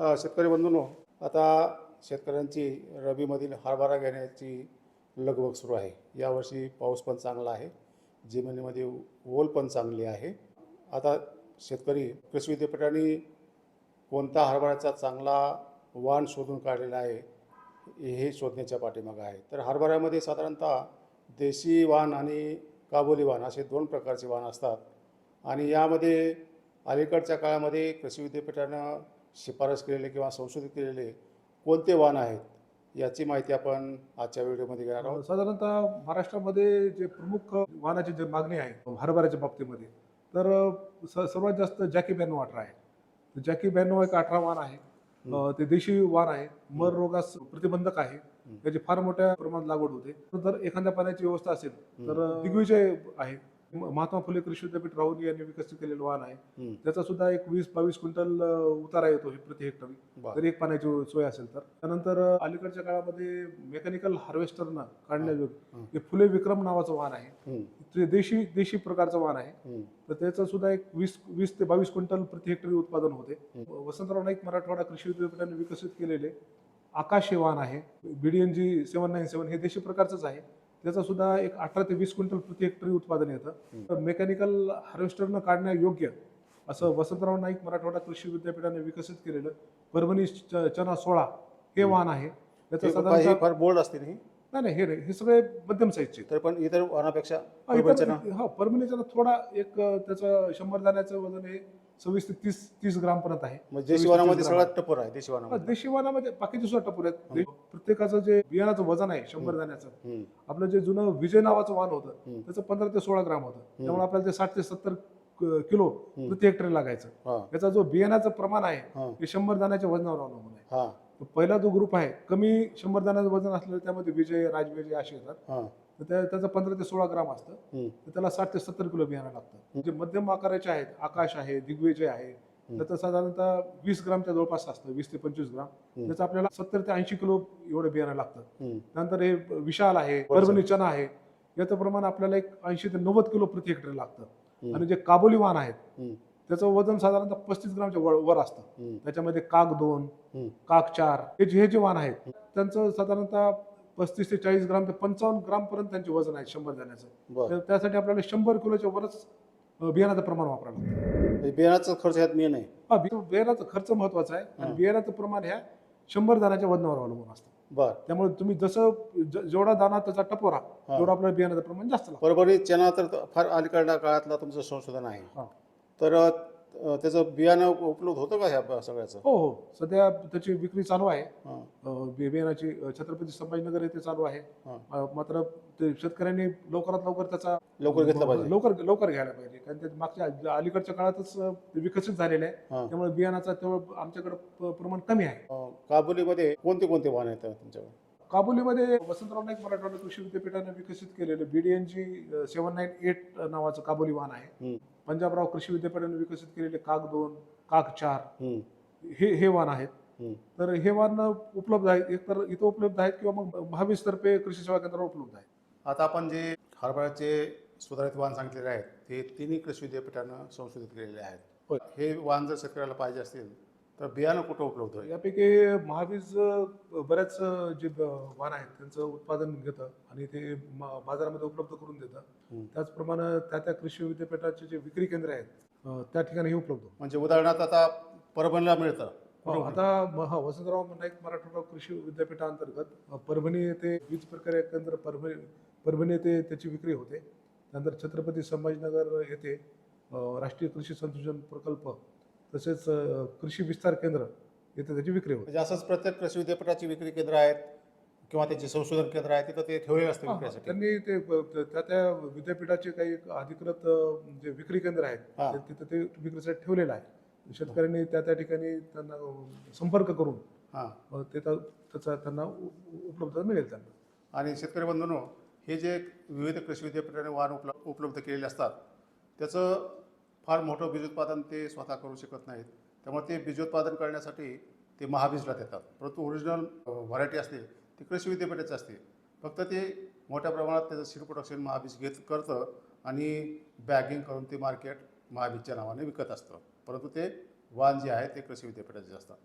शेतकरी बंधूंनो आता शेतकऱ्यांची रबीमधील हरभरा घेण्याची लगबग सुरू आहे. यावर्षी पाऊस पण चांगला आहे. जमिनीमध्ये ओल पण चांगली आहे. आता शेतकरी कृषी विद्यापीठाने कोणता हरभऱ्याचा चांगला वाण शोधून काढलेला आहे हे शोधण्याच्या पाठीमागं आहे. तर हरभऱ्यामध्ये साधारणतः देशी वाण आणि काबुली वाण असे दोन प्रकारचे वाण असतात. आणि यामध्ये अलीकडच्या काळामध्ये कृषी विद्यापीठानं शिफारस केलेले किंवा संशोधित केलेले कोणते वाण आहेत याची माहिती आपण आजच्या व्हिडिओमध्ये घेणार आहोत. साधारणतः महाराष्ट्रामध्ये जे प्रमुख वाहनाची जे मागणी आहे हरभऱ्याच्या बाबतीमध्ये तर स- सर्वात जास्त जॅकी ब्याण्णव अठरा आहे. तर जॅकी ब्याण्णव एक अठरा वाहन आहे. ते देशी वाहन आहे. मर रोगास प्रतिबंधक आहे. त्याची फार मोठ्या प्रमाणात लागवड होते. जर एखाद्या पाण्याची व्यवस्था असेल तर दिग्विजय आहे. महात्मा फुले कृषी विद्यापीठ राहुल यांनी विकसित केलेलं वाहन आहे. त्याचा सुद्धा एक वीस बावीस क्विंटल उतारा येतो हे प्रति हेक्टरी. जर एक पाण्याची सोय असेल तर. त्यानंतर अलीकडच्या काळामध्ये मेकॅनिकल हार्वेस्टरनं काढण्याजोग हे. फुले विक्रम नावाचं वाहन आहे. ते देशी देशी प्रकारचं वाहन आहे. तर त्याचं सुद्धा एक वीस वीस ते बावीस क्विंटल प्रति हेक्टरी उत्पादन होते. वसंतराव नाईक मराठवाडा कृषी विद्यापीठाने विकसित केलेले आकाश हे वाहन आहे. बीडीएनजी सेवन नाईन सेवन हे देशी प्रकारचंच आहे. त्याचं सुद्धा एक अठरा ते वीस क्विंटल प्रति हेक्टरी उत्पादन येतं. मेकॅनिकल हार्वेस्टरनं काढण्यायोग्य असं वसंतराव नाईक मराठवाडा कृषी विद्यापीठाने विकसित केलेलं परभणी चना सोळा हे वाहन आहे. त्याचं साधारणतः फार बोल्ड असते नाही नाही नाही हे नाही. हे सगळे मध्यम साईजचे तर पण इतर वाहनापेक्षा हा, परभणीचं थोडा एक त्याचं शंभर दाण्याचं वजन हे सव्वीस ते तीस तीस ग्राम पर्यंत आहे. म्हणजे. सगळ्यात आहे. देशी हा, वाहनामध्ये देशी वाहनामध्ये बाकीचे सुद्धा टपूर आहेत. दे- प्रत्येकाचं जे बियाणाचं वजन आहे शंभर दाण्याचं आपलं जे जुनं विजय नावाचं वाहन होतं. त्याचं पंधरा ते सोळा ग्राम होतं. त्यामुळे आपल्याला ते साठ ते सत्तर किलो प्रति हेक्टरी लागायचं. हा. त्याचा जो बियाणाचं प्रमाण आहे हा. ते शंभर दाण्याच्या वजनावर अवलंबून आहे. हा. पहिला जो ग्रुप आहे कमी शंभर दाण्याचं वजन असलेलं त्यामध्ये विजय राजविजय असे येतात. हा. तर त्या त्याचं पंधरा ते सोळा ग्राम असतं. तर त्याला साठ ते सत्तर किलो बियाणं लागतं. जे मध्यम आकाराचे आहेत आकाश आहे दिग्विजय आहे त्याचं साधारणतः वीस ग्रामच्या जवळपास असतं वीस ते पंचवीस ग्राम. त्याचं आपल्याला सत्तर ते ऐंशी किलो एवढं बियाणं लागतं. त्यानंतर हे विशाल आहे परभणी चना आहे याचं प्रमाण आपल्याला एक ऐंशी ते नव्वद किलो प्रति हेक्टर लागतं. आणि जे काबोली वाहन आहेत त्याचं वजन साधारणतः पस्तीस ग्रामच्या वर वर असतं. त्याच्यामध्ये काक दोन. काक चार हे जे हे जे वाहन आहेत त्यांचं साधारणतः पस्तीस ते चाळीस ग्राम ते पंचावन्न ग्राम पर्यंत त्यांचे वजन आहे शंभर दाण्याचं बरं. तर त्यासाठी आपल्याला शंभर किलोच्या वरच अ, बियाणाचं प्रमाण वापरावं लागतं. म्हणजे बियाणाचा खर्च ह्यात मेन आहे. हा बि- बियाणाचा खर्च महत्त्वाचा आहे. आणि बियाणाचं प्रमाण ह्या शंभर दाण्याच्या वजनावर अवलंबून असतं. बर. त्यामुळे तुम्ही जसं ज- जेवढा दाना त्याचा टपोरा तेवढं आपल्याला बियाणाचं प्रमाण जास्त लागतं. परभणी चना तर फार अलीकडल्या काळातला तुमचं संशोधन आहे. हा. तर अ, त्याचं बियाणं उपलब्ध होतं का ह्या सगळ्याचं? हो हो. सध्या त्याची विक्री चालू आहे. हा, अ, बि- बियाणाची अ, छत्रपती संभाजीनगर येथे चालू आहे. हा. अ, मात्र ते शेतकऱ्यांनी लवकरात लवकर त्याचा लवकर घेतलं पाहिजे. लवकर लवकर घ्यायला पाहिजे. कारण ते मागच्या अलीकडच्या काळातच अ, ते विकसित झालेले आहे. हा. त्यामुळे बियाणाचा तेवढं आमच्याकडे प- प्रमाण कमी आहे. अ, काबुलीमध्ये कोणते कोणते वाहन येतात तुमच्याकडे? काबुलीमध्ये वसंतराव नाईक मराठवाडा कृषी विद्यापीठाने विकसित केलेलं बीडीएनजी सेव्हन नाईन एट नावाचं काबुली वाहन आहे. हम्म, पंजाबराव कृषी विद्यापीठाने विकसित केलेले काक दोन काक चार हे हे वाहन आहेत. तर हे वाहन उपलब्ध आहेत. एक तर इथं उपलब्ध आहेत किंवा मग महावीस तर्फे कृषी सेवा केंद्रावर उपलब्ध आहेत. आता आपण जे हरभऱ्याचे सुधारित वाहन सांगितलेले आहेत ते तिन्ही कृषी विद्यापीठानं संशोधित केलेले आहेत. हे वाहन जर शेतकऱ्याला पाहिजे असतील तर बियाणं कुठं उपलब्ध होईल यापैकी महावीज बऱ्याच जे वाहन आहेत त्यांचं उत्पादन घेतं आणि ते म- बाजारामध्ये उपलब्ध करून देतं. त्याचप्रमाणे त्या त्या कृषी विद्यापीठाचे जे विक्री केंद्र आहेत त्या ठिकाणी हे उपलब्ध म्हणजे उदाहरणार्थ आता परभणीला मिळतं. हो, आता हा वसंतराव नाईक मराठवाडा कृषी विद्यापीठांतर्गत अ, परभणी येथे वीज प्रक्रिया केंद्र परभणी परभणी येथे त्याची विक्री होते. त्यानंतर छत्रपती संभाजीनगर येथे राष्ट्रीय कृषी संशोधन प्रकल्प तसेच कृषी विस्तार केंद्र येथे त्याची विक्री होते. म्हणजे असंच प्रत्येक कृषी विद्यापीठाची विक्री केंद्र आहेत किंवा त्याचे संशोधन केंद्र आहे तिथं ते ठेवलेले असतं. विक्रीसाठी. त्यांनी ते त्या त्या विद्यापीठाचे काही अधिकृत जे विक्री केंद्र आहेत. ते- तिथं ते विक्रीसाठी ठेवलेलं आहे. शेतकऱ्यांनी त्या त्या ठिकाणी त्यांना संपर्क करून हां. ते त्या- त्याचा त्यांना उ- उ- उपलब्धता मिळेल त्यांना. आणि शेतकरी बंधूंनो हे जे विविध कृषी विद्यापीठाने वाहन उपलब्ध उपलब्ध केलेले असतात त्याचं फार मोठं बीजोत्पादन ते स्वतः करू शकत नाहीत. त्यामुळे ते बीजोत्पादन करण्यासाठी ते महाबीजला देतात. परंतु ओरिजिनल व्हरायटी असते ती कृषी विद्यापीठाची असते फक्त ते मोठ्या प्रमाणात त्याचं सीड प्रोडक्शन महाबीज घेत करतं आणि बॅगिंग करून ते मार्केट महाबीजच्या नावाने विकत असतं. परंतु ते वाण जे आहे ते कृषी विद्यापीठाचे असतात.